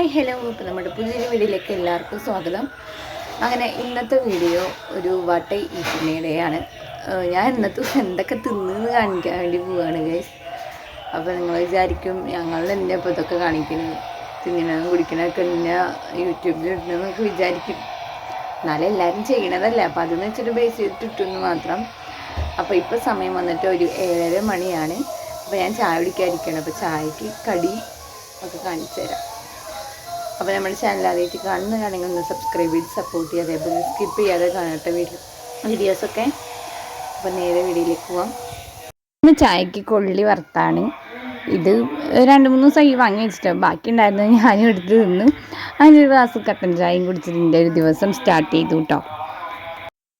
Hi hello. ഇപ്പോൾ നമ്മുടെ പുതിയൊരു വീഡിയോയിലേക്ക് എല്ലാവർക്കും സ്വാഗതം. അങ്ങനെ ഇന്നത്തെ വീഡിയോ ഒരു വട്ട ഈറ്റിനിടെയാണ് ഞാൻ ഇന്നത്തെ എന്തൊക്കെ തിന്നെന്ന് കാണിക്കാൻ വേണ്ടി പോവുകയാണ് ഗൈസ് അപ്പോൾ നിങ്ങൾ വിചാരിക്കും ഞങ്ങൾ എന്നെ ഇപ്പോൾ ഇതൊക്കെ കാണിക്കുന്നു. തിന്നണതും കുടിക്കണതൊക്കെ എന്നെ യൂട്യൂബിൽ ഇടണമെന്നൊക്കെ വിചാരിക്കും. എന്നാലും എല്ലാവരും ചെയ്യണതല്ലേ. അപ്പോൾ അതെന്ന് വെച്ചിട്ട് ബേസ് ചെയ്തിട്ട് ഇട്ടെന്ന് മാത്രം. അപ്പോൾ ഇപ്പോൾ സമയം വന്നിട്ട് ഒരു ഏഴര മണിയാണ്. അപ്പോൾ ഞാൻ ചായ കുടിക്കാതിരിക്കുകയാണ്. അപ്പോൾ ചായക്ക് കടി ഒക്കെ കാണിച്ചു തരാം. അപ്പോൾ നമ്മുടെ ചാനൽ ആദ്യമായിട്ട് കാണുന്നതാണെങ്കിൽ ഒന്ന് സബ്സ്ക്രൈബ് ചെയ്ത് സപ്പോർട്ട് ചെയ്യാതെ അതേപോലെ സ്കിപ്പ് ചെയ്യാതെ കാണട്ടെ വീഡിയോ വീഡിയോസൊക്കെ അപ്പോൾ നേരെ വീഡിയോയിലേക്ക് പോവാം. ഇന്ന് ചായക്ക് കൊള്ളി വറുത്താണ്. ഇത് രണ്ട് മൂന്ന് ദിവസം ഈ വാങ്ങി വെച്ചിട്ടാണ് ബാക്കി ഉണ്ടായിരുന്നത് ഞാനും എടുത്ത് തിന്നു. അതിനൊരു ഗ്ലാസ് കട്ടൻ ചായയും കുടിച്ചിട്ട് ഒരു ദിവസം സ്റ്റാർട്ട് ചെയ്തു കേട്ടോ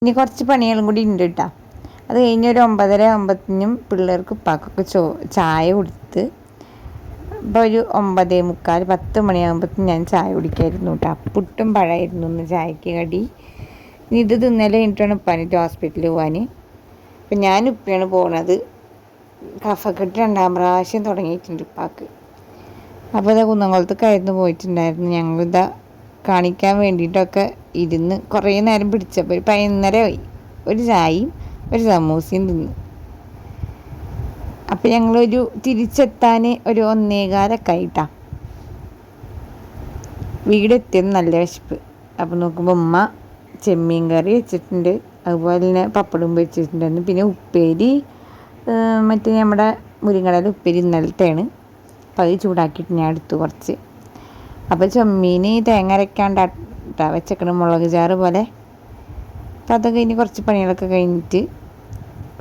ഇനി കുറച്ച് പണികളും കൂടി ഉണ്ട് കേട്ടോ അത് കഴിഞ്ഞ് ഒരു ഒമ്പതര ഒമ്പതിനും പിള്ളേർക്ക് ഉപ്പാക്കൊക്കെ ചോ ചായ കൊടുത്ത് ഇപ്പോൾ ഒരു ഒമ്പതേ മുക്കാൽ പത്ത് മണിയാകുമ്പോഴത്തേക്കും ഞാൻ ചായ കുടിക്കായിരുന്നു കേട്ടോ പുട്ടും പഴമായിരുന്നു ഒന്ന് ചായക്ക് കടി. ഇത് തിന്നലെ കഴിഞ്ഞിട്ടാണ് ഉപ്പാനിട്ട് ഹോസ്പിറ്റലിൽ പോകാൻ അപ്പം ഞാൻ ഉപ്പയാണ് പോണത്. കഫക്കെട്ട് രണ്ടാം പ്രാവശ്യം തുടങ്ങിയിട്ടുണ്ട് ഉപ്പാക്ക്. അപ്പോൾ ഇതാ കുന്നംകുളത്തേക്കായിരുന്നു പോയിട്ടുണ്ടായിരുന്നു. ഞങ്ങളിതാ കാണിക്കാൻ വേണ്ടിയിട്ടൊക്കെ ഇരുന്ന് കുറേ നേരം പിടിച്ചപ്പോൾ ഒരു പതിനൊന്നര ഒരു ചായയും ഒരു സമൂസയും തിന്നു. അപ്പം ഞങ്ങളൊരു തിരിച്ചെത്താൻ ഒരു ഒന്നേകാലൊക്കെ ആയിട്ടാണ് വീടെത്തിയത് നല്ല വിശപ്പ്. അപ്പം നോക്കുമ്പോൾ ഉമ്മ ചെമ്മീൻ കറി വെച്ചിട്ടുണ്ട്. അതുപോലെ തന്നെ പപ്പടും വെച്ചിട്ടുണ്ടായിരുന്നു പിന്നെ ഉപ്പേരി മറ്റേ നമ്മുടെ മുരിങ്ങടയുടെ ഉപ്പേരി ഇന്നലത്തെയാണ്. അപ്പോൾ അത് ചൂടാക്കിയിട്ട് ഞാൻ എടുത്തു കുറച്ച്. അപ്പോൾ ചെമ്മീൻ തേങ്ങ അരയ്ക്കാണ്ടാ വെച്ചേക്കണം. മുളക് ചാറ് പോലെ. അപ്പോൾ അതൊക്കെ കഴിഞ്ഞ് കുറച്ച് പണികളൊക്കെ കഴിഞ്ഞിട്ട്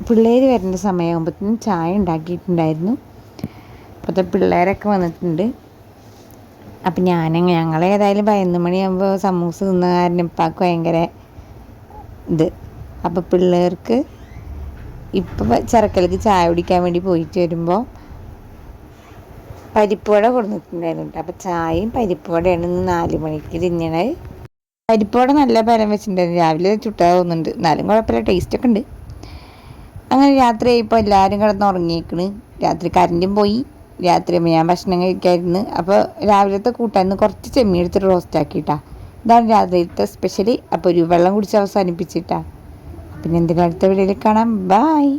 പിള്ളേർ വരുന്ന സമയമാകുമ്പോഴത്തേനും ചായ ഉണ്ടാക്കിയിട്ടുണ്ടായിരുന്നു. അപ്പോഴത്തെ പിള്ളേരൊക്കെ വന്നിട്ടുണ്ട്. അപ്പം ഞാൻ ഞങ്ങൾ ഏതായാലും പതിനൊന്ന് മണിയാകുമ്പോൾ സമൂസ തിന്ന കാരണം ഇപ്പാക്ക് ഭയങ്കര ഇത്. അപ്പോൾ പിള്ളേർക്ക് ഇപ്പം ചിറക്കലേക്ക് ചായ കുടിക്കാൻ വേണ്ടി പോയിട്ട് വരുമ്പോൾ പരിപ്പുവട കൊടുത്തിട്ടുണ്ടായിരുന്നു അപ്പോൾ ചായയും പരിപ്പുവടയാണ് ഇന്ന് നാല് മണിക്ക് തിന്നണത്. പരിപ്പുവട നല്ല ബലം വെച്ചിട്ടുണ്ടായിരുന്നു. രാവിലെ ചുട്ടാ തോന്നുന്നുണ്ട്. എന്നാലും കുഴപ്പമില്ല. ടേസ്റ്റൊക്കെ ഉണ്ട്. അങ്ങനെ രാത്രി ഇപ്പോൾ എല്ലാവരും കിടന്ന് ഉറങ്ങിയേക്കണ്. രാത്രി കറണ്ടും പോയി. രാത്രി ഞാൻ ഭക്ഷണം കഴിക്കായിരുന്നു. അപ്പോൾ രാവിലത്തെ കൂട്ടാന്ന് കുറച്ച് ചെമ്മീൻ റോസ്റ്റ് ആക്കിയിട്ടാ. ഇതാണ് രാത്രിയിലത്തെ സ്പെഷ്യലി അപ്പോൾ ഒരു വെള്ളം കുടിച്ച് അവസാനിപ്പിച്ചിട്ടാ. പിന്നെ എന്തെങ്കിലും അടുത്ത വീഡിയോയിൽ കാണാം. ബായ്